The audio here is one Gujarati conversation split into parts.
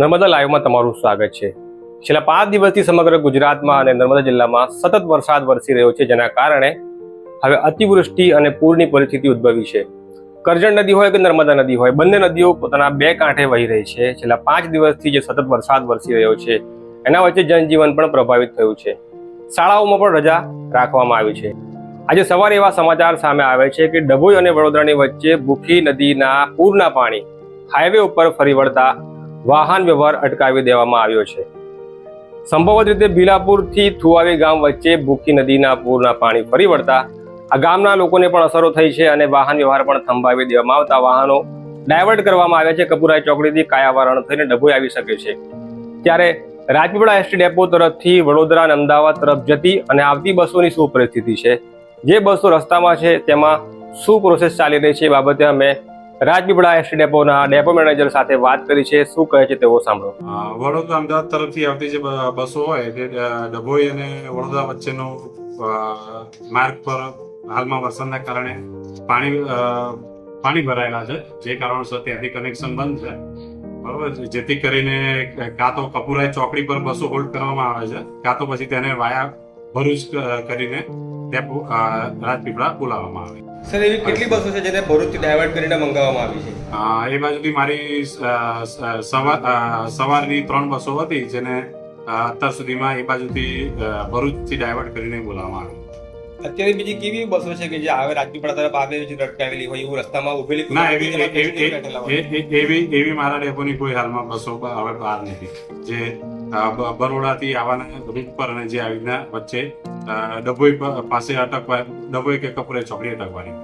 નર્મદા લાઈવમાં તમારું સ્વાગત છે. છેલ્લા પાંચ દિવસથી સમગ્ર ગુજરાતમાં અને નર્મદા જિલ્લામાં સતત વરસાદ વરસી રહ્યો છે, જેના કારણે હવે અતિવૃષ્ટિ અને પૂરની પરિસ્થિતિ ઉદ્ભવી છે. કરજણ નદી હોય કે નર્મદા નદી હોય, બંને નદીઓ પોતાના બે કાંઠે વહી રહી છે. છેલ્લા પાંચ દિવસથી જે સતત વરસાદ વરસી રહ્યો છે, એના વચ્ચે જનજીવન પણ પ્રભાવિત થયું છે. શાળાઓમાં પણ રજા રાખવામાં આવી છે. આજે સવારે એવા સમાચાર સામે આવે છે કે ડભોઈ અને વડોદરાની વચ્ચે ભૂખી નદીના પૂરના પાણી હાઈવે ઉપર ફરી વળતા વાહન વ્યવહાર અટકાવી દેવામાં આવ્યો છે. સંભવત રીતે ભીલાપુરથી થુવાવી ગામ વચ્ચે ભૂખી નદીના પૂરના પાણી ફરી વળતા આ ગામના લોકોને પણ અસરો થઈ છે અને વાહન વ્યવહાર પણ થંભાવી દેવામાં આવતા વાહનો ડાયવર્ટ કરવામાં આવ્યા છે. કપુરાઈ ચોકડીથી કાયાવરણ થઈને ડભોઈ આવી શકે છે. ત્યારે રાજપીપળા એસટી ડેપો તરફથી વડોદરા અને અમદાવાદ તરફ જતી અને આવતી બસોની શું પરિસ્થિતિ છે? જે બસો રસ્તામાં છે તેમાં શું પ્રોસેસ ચાલી રહી છે એ બાબતે અમે રાજપીપળા એસટી ડેપોના ડેપો મેનેજર સાથે વાત કરી છે. શું કહે છે તેઓ સાંભળો. વડોદરા અમદાવાદ તરફથી આવતી જે બસો હોય તે ડભોઈ અને વડોદરા વચ્ચેનો માર્ગ પર હાલમાં વરસાદના કારણે પાણી પાણી ભરાયેલા છે. જે કારણોસર ત્યાંથી કનેક્શન બંધ છે. બરોબર છે? જેથી કરીને કાં તો કપૂરાય ચોકડી પર બસો હોલ્ડ કરવામાં આવે છે. કાં તો પછી તેને વાયા ભરૂચ કરીને ડેપો રાજપીપળા બોલાવવામાં આવે સર એવી કેટલી બસો છે જેને ભરૂચથી ડાયવર્ટ કરીને મંગાવવામાં આવી છે? એ બાજુથી મારી સવાર સવારની ત્રણ બસો હતી જેને અત્યાર સુધીમાં એ બાજુથી ભરૂચથી ડાયવર્ટ કરીને બોલાવવામાં આવી. અત્યારે બીજી કેવી બસો છે કે જે આવે રાજપીપળા તરફ આવે છે અટકાવેલી હોય એવું રસ્તામાં ઉભેલી ના એવી એવી એવી મારા ડેપોની કોઈ હાલમાં બસો હવે બહાર નથી. જે બરોડાથી આવવાના રૂટ પર અને જે આવી રીતના વચ્ચે ડભોઈ પાસે અટકવા ડભોઈ કે કપુરે ચોકડી અટકવાની.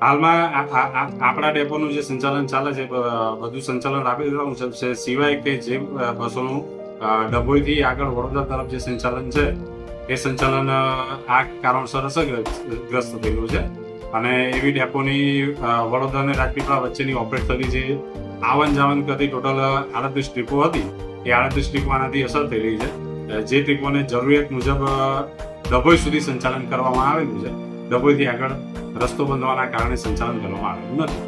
હાલમાં આપણા ડેપોનું જે સંચાલન ચાલે છે બધું સંચાલન આપી રહ્યું છે સિવાય કે જે બસોનું ડભોઈથી આગળ વડોદરા તરફ જે સંચાલન છે એ સંચાલન આ કારણસર અસરગ્રસ્ત થયેલું છે. અને એવી ડેપોની વડોદરા અને રાજપીપળા વચ્ચેની ઓપરેટ થતી જે આવન જાવન કરતી ટોટલ આડત્રીસ ટ્રીપો હતી. એ આડત્રીસ ટ્રીપમાંથી અસર થઈ રહી છે જે ટ્રીપોને જરૂરિયાત મુજબ ડભોઈ સુધી સંચાલન કરવામાં આવેલું છે. ડભોઈથી આગળ રસ્તો બંધવાના કારણે સંચાલન કરવામાં આવેલું નથી.